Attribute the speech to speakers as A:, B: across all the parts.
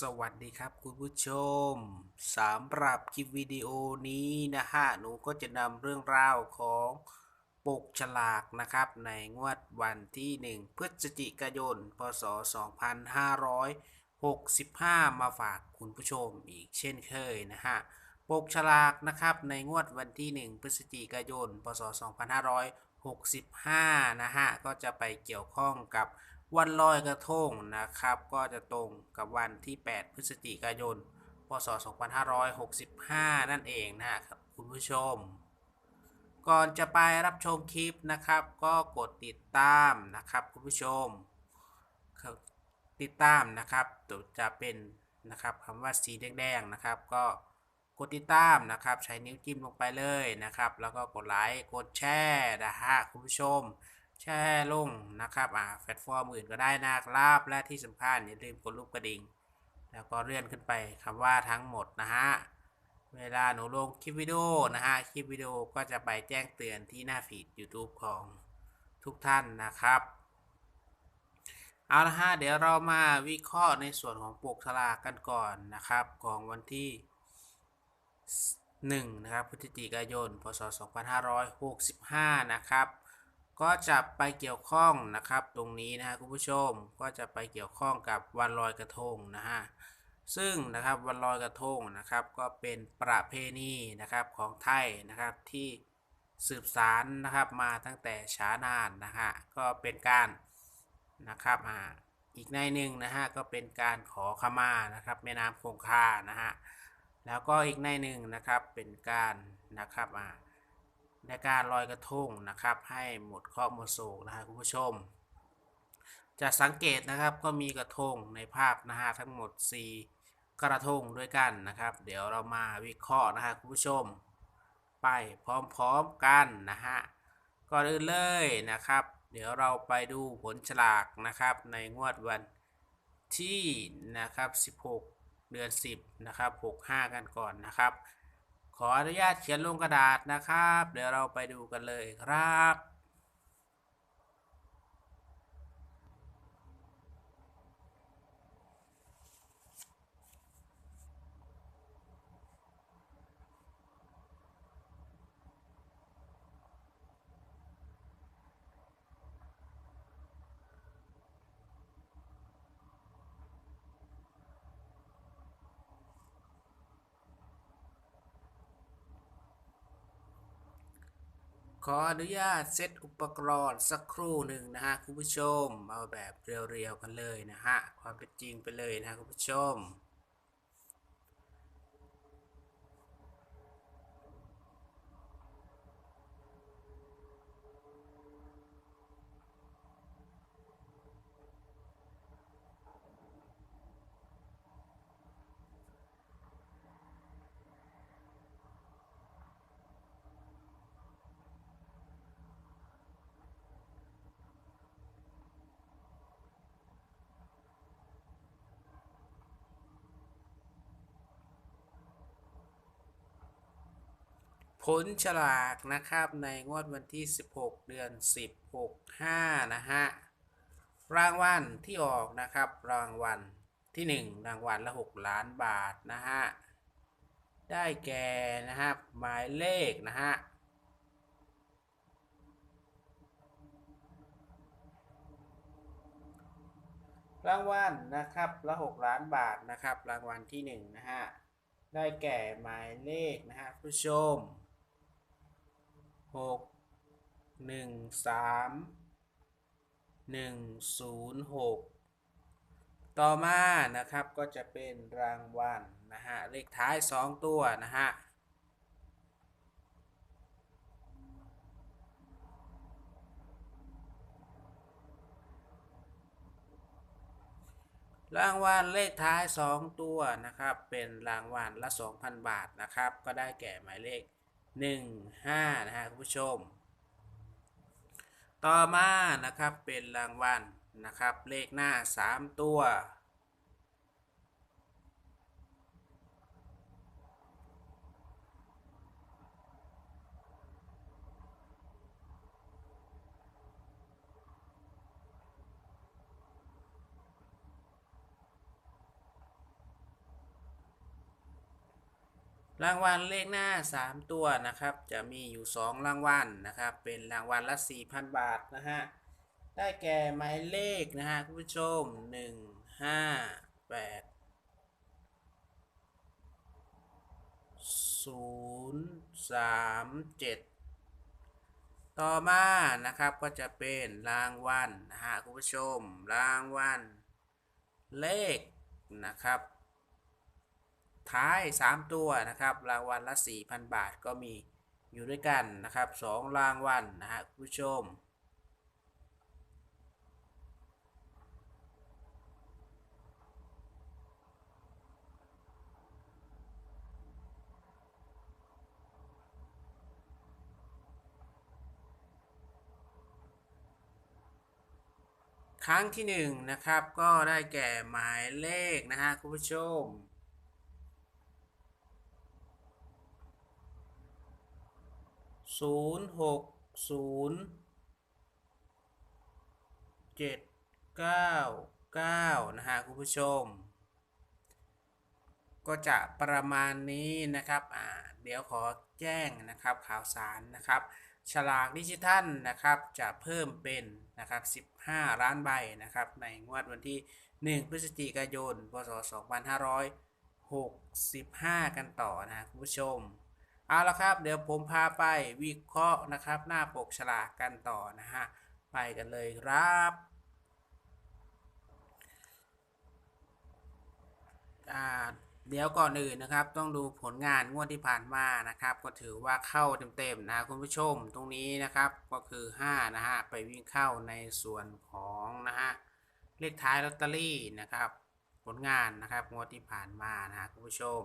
A: สวัสดีครับคุณผู้ชมสำหรับคลิปวิดีโอนี้นะฮะหนูก็จะนำเรื่องราวของปกฉลากนะครับ ในงวดวันที่ 1 พฤศจิกายน พศ 2565 มาฝากคุณผู้ชมอีกเช่นเคยนะฮะปกฉลากนะครับในงวดวันที่ 1 พฤศจิกายน พศ 2565 นะฮะก็จะไปเกี่ยวข้องกับ วันลอยกระทงนะครับ ก็จะตรงกับวันที่ 8 พฤศจิกายน พศ 2565 นั่นเองนะครับคุณผู้ชม ก่อนจะไปรับชมคลิปนะครับ ก็กดติดตามนะครับคุณผู้ชม ติดตามนะครับจะเป็นนะครับคำว่าสีแดงๆนะครับ ก็กดติดตามนะครับ ใช้นิ้วจิ้มลงไปเลยนะครับ แล้วก็กดไลค์กดแชร์นะฮะคุณผู้ชม แชร์ลงนะครับอ่าแพลตฟอร์มอื่นก็ได้นะครับและที่สำคัญอย่าลืมกดรูปกระดิ่ง แล้วก็เลื่อนขึ้นไปคำว่าทั้งหมดนะฮะเวลาหนูลงคลิปวิดีโอนะฮะคลิปวิดีโอก็จะไปแจ้งเตือนที่หน้าฟีด YouTube ของทุกท่านนะครับเอาละฮะเดี๋ยวเรามาวิเคราะห์ในส่วนของปกฉลากกันก่อนนะครับ ของวันที่1นะครับพฤศจิกายน พศ 2565 นะครับ ก็จะไปเกี่ยวข้องนะครับ ตรงนี้นะฮะคุณผู้ชมก็จะไปเกี่ยวข้องกับวันลอยกระทงนะฮะซึ่งนะครับวันลอยกระทงนะครับ ก็เป็นประเพณีนะครับของไทยนะครับที่สืบสารนะครับมาตั้งแต่ช้านานนะฮะก็เป็นการนะครับอ่าอีกในหนึ่งนะฮะก็เป็นการขอขมานะครับแม่น้ำคงคานะฮะแล้วก็อีกในหนึ่งนะครับเป็นการนะครับอ่า ในการลอยกระทงนะครับ ให้หมดข้อมดโศกนะฮะคุณผู้ชม จะสังเกตนะครับก็มีกระทงในภาพนะฮะทั้งหมด 4 กระทงด้วยกันนะครับ เดี๋ยวเรามาวิเคราะห์นะฮะคุณผู้ชม ไปพร้อมๆกันนะฮะก่อนอื่นเลยนะครับ เดี๋ยวเราไปดูผลฉลากนะครับ ในงวดวันที่นะครับ 16 เดือน 10 นะครับ 65 กันก่อนนะครับ ขออนุญาตเขียนลงกระดาษนะครับ เดี๋ยวเราไปดูกันเลยครับ ขออนุญาตเซตอุปกรณ์สักครู่หนึ่งนะฮะคุณผู้ชม เอาแบบเรียวๆกันเลยนะฮะความเป็นจริงไปเลยนะคุณผู้ชม ผลฉลากนะครับในงวดวันที่ 16 เดือน 10 65 นะฮะ รางวัลที่ออกนะครับรางวัลที่ 1 รางวัลละ 6 ล้านบาทนะฮะ ได้แก่นะครับหมายเลขนะฮะรางวัลนะครับละ 6 ล้านบาทนะครับ รางวัลที่ 1 นะฮะ ได้แก่หมายเลขนะฮะผู้ชม หกหนึ่งสามหนึ่งศูนย์หกต่อมานะครับก็จะเป็นรางวัลนะฮะเลขท้ายสองตัวนะฮะรางวัลเลขท้าย 2 ตัวนะครับ เป็นรางวัลละ 2,000 บาทนะครับ ก็ได้แก่หมายเลข 1 5นะฮะคุณผู้ชม ต่อมานะครับเป็นรางวัลนะครับเลขหน้า 3 ตัว รางวัลเลขหน้า 3 ตัวนะครับ จะมีอยู่ 2 รางวัลนะครับ เป็นรางวัลละ 4,000 บาทนะฮะ ได้แก่หมายเลขนะฮะคุณผู้ชม 1 5 8 0 3 7 ต่อมานะครับก็จะเป็นรางวัลนะฮะคุณผู้ชม รางวัลเลขนะครับ ท้าย 3 ตัวนะครับ รางวัลละ 4,000 บาทก็มีอยู่ด้วยกันนะครับ2รางวัลนะฮะคุณผู้ชม ครั้งที่ 1 นะครับ ก็ได้แก่หมายเลขนะฮะคุณผู้ชม ศูนย์หกศูนย์เจ็ดเก้าเก้านะฮะคุณผู้ชม ก็จะประมาณนี้นะครับอ่าเดี๋ยวขอแจ้งนะครับข่าวสารนะครับ ฉลากดิจิทัลนะครับจะเพิ่มเป็นนะครับ 15 ล้านใบนะครับในงวดวันที่ 1 พฤศจิกายน พศ 2565 กันต่อนะคุณผู้ชม เอาละครับ เดี๋ยวผมพาไปวิเคราะห์นะครับ หน้าปกฉลากกันต่อนะฮะ ไปกันเลยครับเดี๋ยวก่อนอื่นนะครับ ต้องดูผลงานงวดที่ผ่านมานะครับ ก็ถือว่าเข้าเต็มๆนะคุณผู้ชมตรงนี้นะครับก็คือ 5 นะฮะ ไปวิ่งเข้าในส่วนของนะฮะเลขท้ายลอตเตอรี่นะครับ ผลงานนะครับงวดที่ผ่านมานะฮะคุณผู้ชม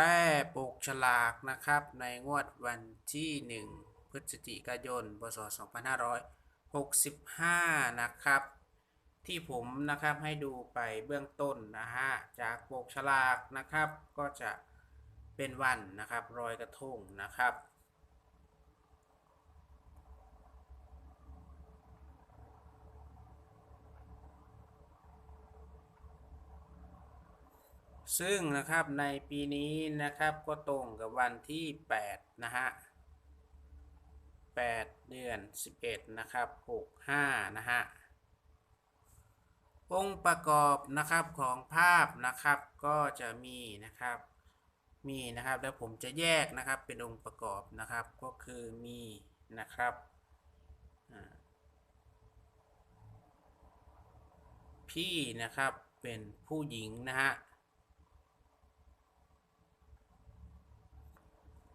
A: ป้ ปกฉลากนะครับ ในงวดวันที่ 1 พฤศจิกายนพศ2565 นะครับ ที่ผมนะครับให้ดูไปเบื้องต้นนะฮะ จากปกฉลากนะครับก็จะเป็นวันนะครับรอยกระทงนะครับ ซึ่งนะครับในปีนี้นะครับก็ตรงกับวันที่ 8 นะฮะ 8 เดือน 11 นะครับ 65 นะฮะ องค์ประกอบนะครับของภาพนะครับก็จะมีนะครับ มีนะครับแล้วผมจะแยกนะครับเป็นองค์ประกอบนะครับก็คือมีนะครับพี่นะครับเป็นผู้หญิงนะฮะ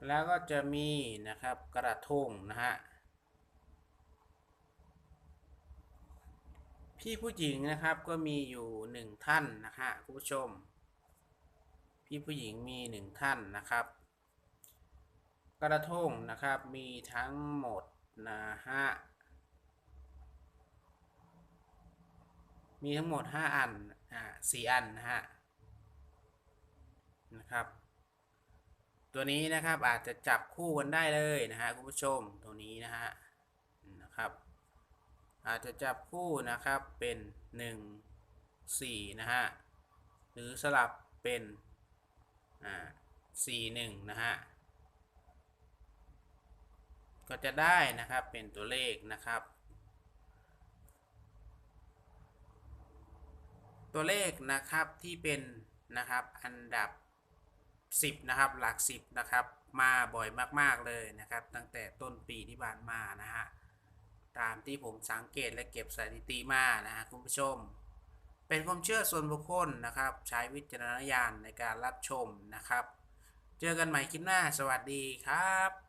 A: แล้วก็จะมีนะครับกระทงนะฮะ พี่ผู้หญิงนะครับก็มีอยู่หนึ่งท่านนะฮะคุณผู้ชม พี่ผู้หญิงมีหนึ่งท่านนะครับ กระทงนะครับมีทั้งหมดนะฮะมีทั้งหมด 5 อัน อ่าสี่อันนะฮะ นะครับ ตัวนี้นะครับอาจจะจับคู่กันได้เลยนะฮะคุณผู้ชมตัวนี้นะฮะนะครับ อาจจะจับคู่นะครับเป็น 1 4นะฮะหรือสลับเป็นอ่า4 1นะฮะก็จะได้นะครับเป็นตัวเลขนะครับ ตัวเลขนะครับที่เป็นนะครับอันดับ 10 นะครับ หลัก 10 นะครับ มาบ่อยมากๆเลยนะครับ ตั้งแต่ต้นปีที่ผ่านมานะฮะตามที่ผมสังเกตและเก็บสถิติมานะฮะคุณผู้ชม เป็นความเชื่อส่วนบุคคลนะครับ ใช้วิจารณญาณในการรับชมนะครับ เจอกันใหม่คลิปหน้า สวัสดีครับ